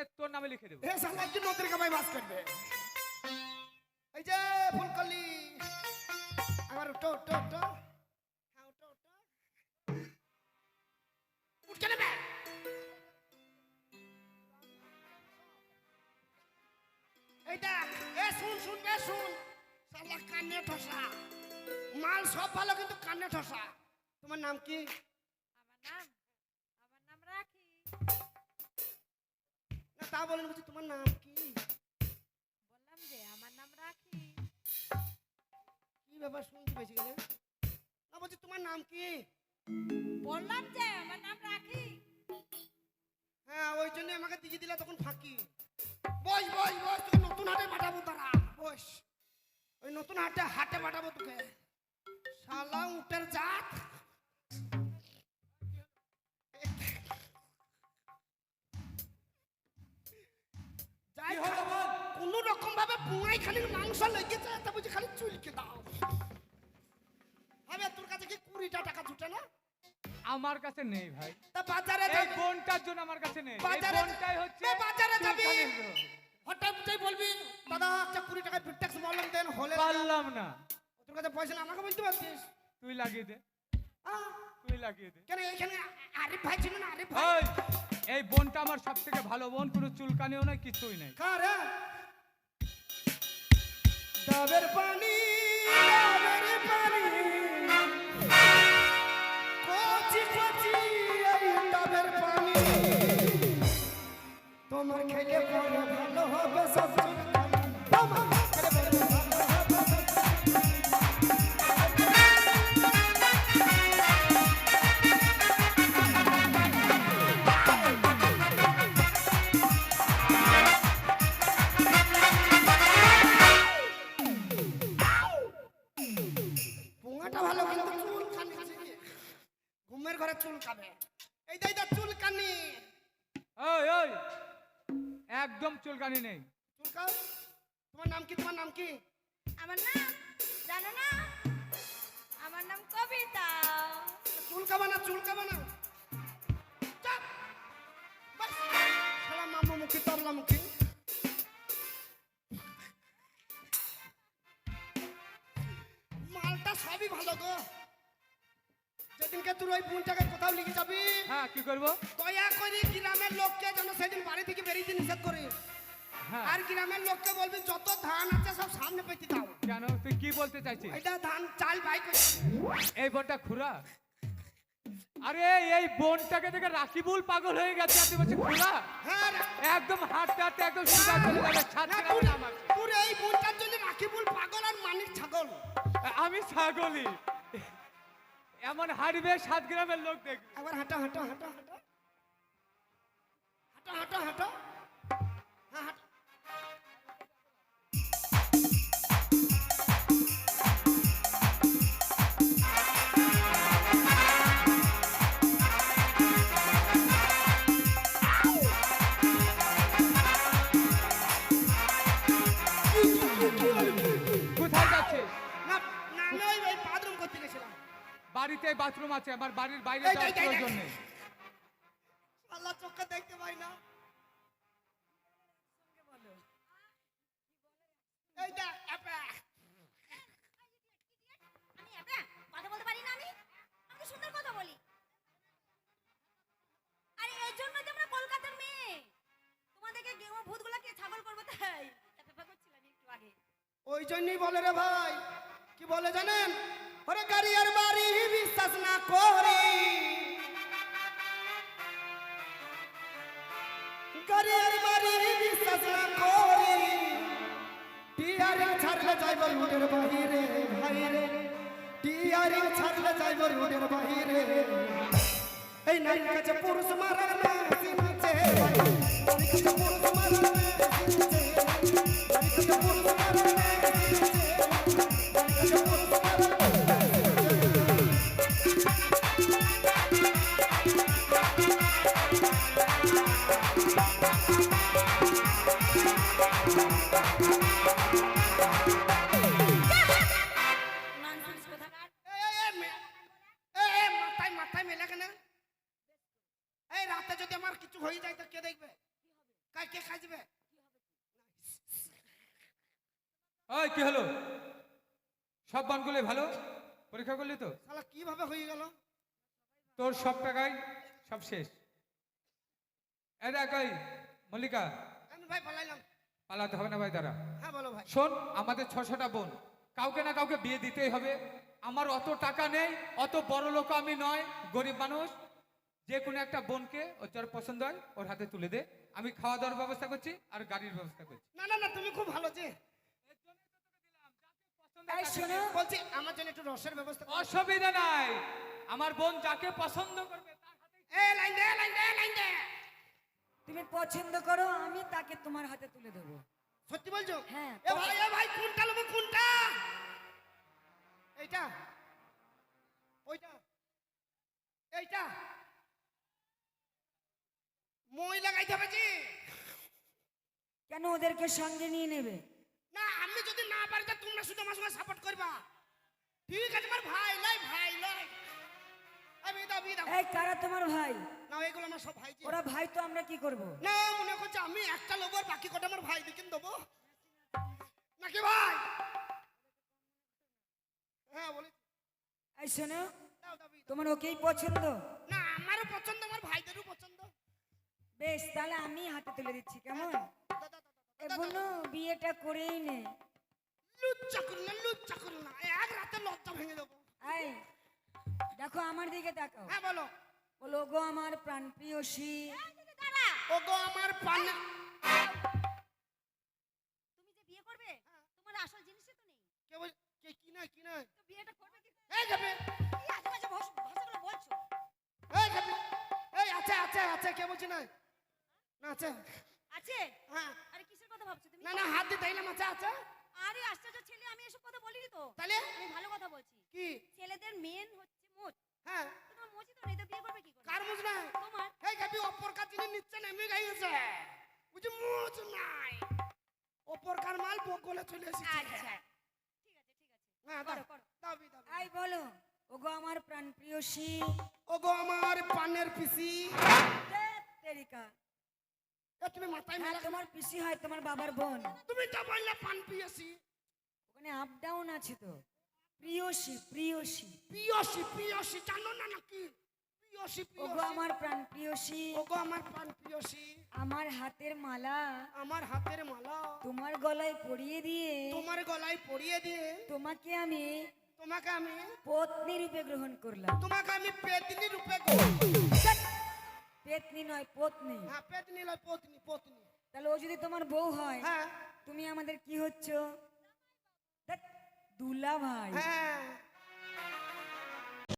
মানে তোর নামে লিখে দেবো। মাল সব ভালো কিন্তু কানে ঠসা। তোমার নাম কি? তা বলেন বলছি তোমার নাম কি? বললাম যে আমার নাম রাখি। কি ব্যাপার শুনতে পেয়েছি গেলে না বলছি তোমার নাম কি? বললাম যে আমার নাম রাখি। হ্যাঁ ওই জন্য আমাকে দিয়ে দিলে তখন ফাঁকি। বস বস বস তোকে নতুন হাটে পাঠাবো তারা। বস ওই নতুন হাটে হাটে পাঠাবো তোকে। শালা উটের জাত। হোক কোন রকম ভাবে পুঙাই খালি মাংস লেগেছে তা বুঝি খালি চুলকে দাও। হবে তোর কাছে কি কুড়িটা টাকা জুটে না? আমার কাছে নেই ভাই। তা বাজারে এই বোনটার জন্য আমার কাছে নেই। বাজারে- বোনটাই হচ্ছে বাজারে যাবি। হঠাৎ তুই বলবি দাদা একটা কুড়ি টাকা ফিটটেক্স বললাম দেন হলে পারলাম না। তোর কাছে পয়সা না আমাকে বলতে পারছিস তুই লাগিয়ে দে। আহ, তুই লাগিয়ে দে। কেন এখানে আরিফ ভাই ছিল না আরিফ ভাই। এই বোনটা আমার সব থেকে ভালো বোন কোনো চুলকানিও নাই কিছুই নাই। কার? ডাবের পানি ডাবের পানি। কচি কচি এই ডাবের পানি। তোমার খেলে পরে এই ওই ওই একদম চুলকানি নেই। চুল কাও তোমার নাম কি তোমার নাম কি? আমার নাম জানো না? আমার নাম কবিতা। চুল কাবা না চুল কাবা না। চাপ। বাস। সালা মামু মুখী তরলা মুখী মালটা সবই ভালো গো। যেদিনকে তুই ওই বোনটাকে কোথাও লিখে যাবি? হ্যাঁ কি করব? দয়া করে গ্রামের লোককে যেন সেদিন বাড়ি থেকে বেরিয়ে নিষেধ করে। হ্যাঁ। আর গ্রামের লোককে বলবি যত ধান আছে সব সামনে পেতে দাও। কেন? তুই কি বলতে চাইছিস? এটা ধান চাল ভাই এই বোনটা খুরা আরে এই বোনটাকে দেখে রাকিবুল পাগল হয়ে গেছে খুরা হ্যাঁ রে। একদম হাঁটতে হাঁটতে একদম সুগার চলে যাবে ছাদ না। তোর এই বোনটার জন্য রাখিবুল পাগল আর মানিক ছাগল। আমি ছাগলি এমন হাঁটবে সাত গ্রামের লোক দেখবে। একবার হাঁটো হাঁটো হাঁটো হাঁটো। হাঁটো হাঁটো হাঁটো। হ্যাঁ হাঁটো। বাড়িতে বাথরুম আছে আমার বাড়ির বাইরে যাওয়ার। প্রয়োজন নেই। আল্লাহ চোখে দেখতে পাই না। এই দেখ আপা। আমি একটা কথা বলতে পারি না আমি? আমি সুন্দর কথা বলি। আরে এর জন্য কলকাতার মেয়ে। তোমাদেরকে গেম ভূতগুলোকে ছাগল করব তাই? ব্যাপার করছিলাম একটু আগে। ওই জন্যই বলে রে ভাই। কি বলে জানেন? ওরে গাড়ি আর বাড়ি বিশ্বাস না করি। গাড়ি আর বাড়ি বিশ্বাস না করি। টিয়ারিং ছাড়লে যাইব রোডের বাহিরে, ভাইরে। টিয়ারিং ছাড়লে যাইব রোডের বাহিরে। এই নারীর কাছে পুরুষ মারা না পুরুষ মারা না পুরুষ আমার কিছু হয়ে যায় তো কে দেখবে? তাই কে খাইবে? ওই কি হলো? সব বানগুলো ভালো? পরীক্ষা করলি তো? শালা কীভাবে হয়ে গেল? তোর সব টাকাই সব শেষ। এই দেখ মল্লিকা। আমি ভাই পালাইলাম। পালাতে হবে না ভাই দাঁড়া। হ্যাঁ বলো ভাই। শোন আমাদের ছশোটা বোন। কাউকে না কাউকে বিয়ে দিতেই হবে। আমার অত টাকা নেই অত বড় লোক আমি নয় গরিব মানুষ। যে কোনো একটা বোনকে ওর যার পছন্দ হয় ওর হাতে তুলে দে। আমি খাওয়া দাওয়ার ব্যবস্থা করছি আর গাড়ির ব্যবস্থা করছি। না না না তুমি খুব ভালো যে। এই শোনো। বলছি আমার জন্য একটু রসের ব্যবস্থা অসুবিধা নাই। আমার বোন যাকে পছন্দ করবে তার হাতেই এ লাইন দে লাইন দে লাইন দে। তুমি পছন্দ করো আমি তাকে তোমার হাতে তুলে দেবো। সত্যি বলছো? হ্যাঁ। এ ভাই এ ভাই কোনটা নেব কোনটা? এইটা। ওইটা। এইটা। মই লাগাইতে হবে জি কেন ওদেরকে সঙ্গে নিয়ে নেবে? না আমি যদি না পারি তা তোমরা শুধু আমার সঙ্গে সাপোর্ট করবা। ঠিক আছে আমার ভাই লাই ভাই লাই আমি দাও আমি দাও এই কারা তোমার ভাই? না এগুলো আমার সব ভাই ওরা ভাই তো আমরা কি করব? না মনে করছে আমি একটা আর বাকি কটা আমার ভাই দিকে দেবো। নাকি ভাই? হ্যাঁ বলি। এই শোনো। তোমার ওকেই পছন্দ? না আমারও পছন্দ আমার ভাইদেরও পছন্দ। বেশ তাহলে আমি হাতে তুলে দিচ্ছি কেমন? দাও, দাও, দাও, এ দাও, দাও, বিয়েটা করেই নে। লুচ্চা করুন না লুচ্চা করুন না এক রাতে লজ্জা ভেঙে দেবো। এই দেখো আমার দিকে তাকাও। হ্যাঁ বলো। বলো গো আমার প্রাণ প্রিয়সী ও গো আমার পানে তুমি যে বিয়ে করবে তোমার আসল জিনিসই তো নেই। কে বল কে কি না কি না তো বিয়েটা করবে কি এই যাবে কি আজে বাজে ভাষাগুলো বলছো। এই যাবে এই আছে আছে আছে কে বলছি না না আছে? আছে হ্যাঁ। আরে কিসের কথা ভাবছ তুমি? না না হাত দিয়ে তাইলাম আছে আছে। আরে আশ্চর্য ছেলে আমি এসব কথা বলিনি তো। তাহলে আমি ভালো কথা বলছি। কি? ছেলেদের মেন হচ্ছে মোচ। হ্যাঁ। তোমার মোচই তো নেই তো বিয়ে করবে কি করে? কার মুজ নাই? তোমার। এই গাবি অপর কার জিনিস নিচ্ছে নেমে গাইছে বুঝি মুজ নাই। অপর কার মাল চলে এসেছে। আচ্ছা ঠিক আছে ঠিক আছে। হ্যাঁ দাও বলো ও গো আমার প্রাণ প্রিয়সী ও গো আমার পানের পিসি। তেরিকা। এ তুমি মাথায় হ্যাঁ মেলা তোমার পিসি হয় তোমার বাবার বোন। তুমি তো বললে পান পিয়েছি ওখানে আপ ডাউন আছে তো। প্রিয়সী প্রিয়সী। পিয়সি পিয়সি জানো না নাকি? পিয়সি আমার প্রাণ প্রিয়সী। আমার পান পিয়সি আমার হাতের মালা। আমার হাতের মালা। তোমার গলায় পরিয়ে দিয়ে। তোমার গলায় পরিয়ে দিয়ে। তোমাকে আমি তোমাকে আমি পত্নী রূপে গ্রহণ করলাম। তোমাকে আমি পেতনি রূপে ধ্যাৎ, পেতনি নয় পত্নী। হ্যাঁ পত্নী নয় পত্নী পত্নী। তাহলে ও যদি তোমার বউ হয় হ্যাঁ। তুমি আমাদের কি হচ্ছ? দুলা ভাই হ্যাঁ।